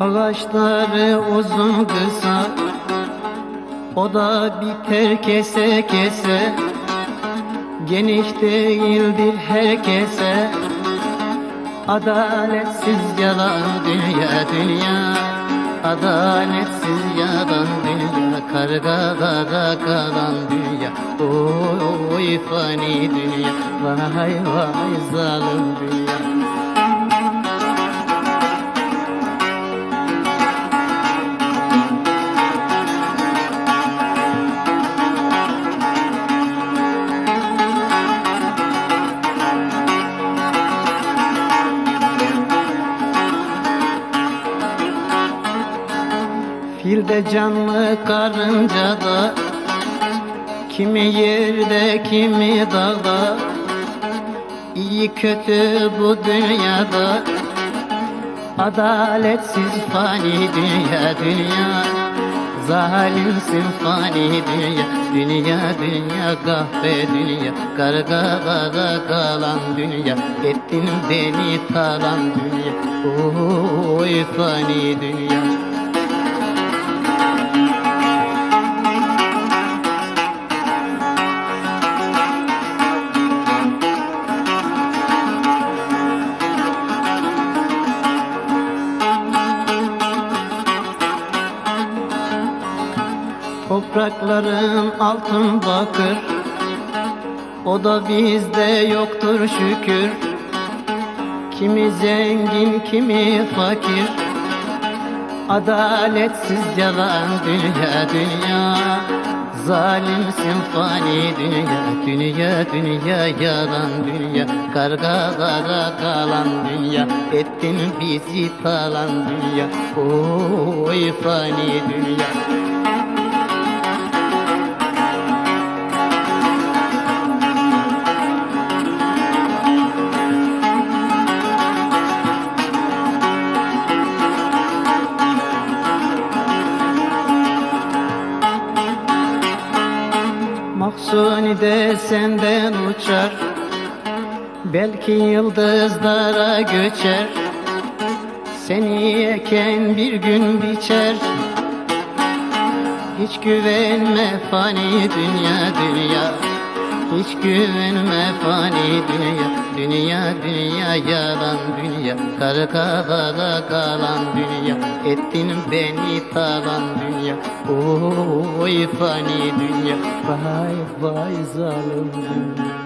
Ağaçları uzun kısa. O da biter kese kese. Geniş değildir herkese. Adaletsiz yalan dünya dünya. Adaletsiz yalan dünya. Kargalara kalan dünya. Oy, oy fani dünya. Vay vay zalim dünya Filde canlı karınca da Kimi yerde kimi dağda. İyi kötü bu dünyada Adaletsiz fani dünya dünya. Zalimsin fani dünya Dünya dünya. Kahpe dünya Kargalara kalan dünya. Ettin beni talan dünya. Oy fani dünya Toprakların altın bakır. O da bizde yoktur şükür. Kimi zengin kimi fakir. Adaletsiz yalan dünya dünya. Zalimsin fani dünya Dünya dünya. Yalan dünya Kargalara kalan dünya. Ettin bizi talan dünya. Oy fani dünya Mahsuni de senden uçar. Belki yıldızlara göçer. Seni eken bir gün biçer. Hiç güvenme fani dünya dünya. Hiç güvenme fani dünya Dünya dünya yalan dünya. Kargalara kalan dünya. Ettin beni talan dünya. Oy fani dünya. Vay vay zalim dünya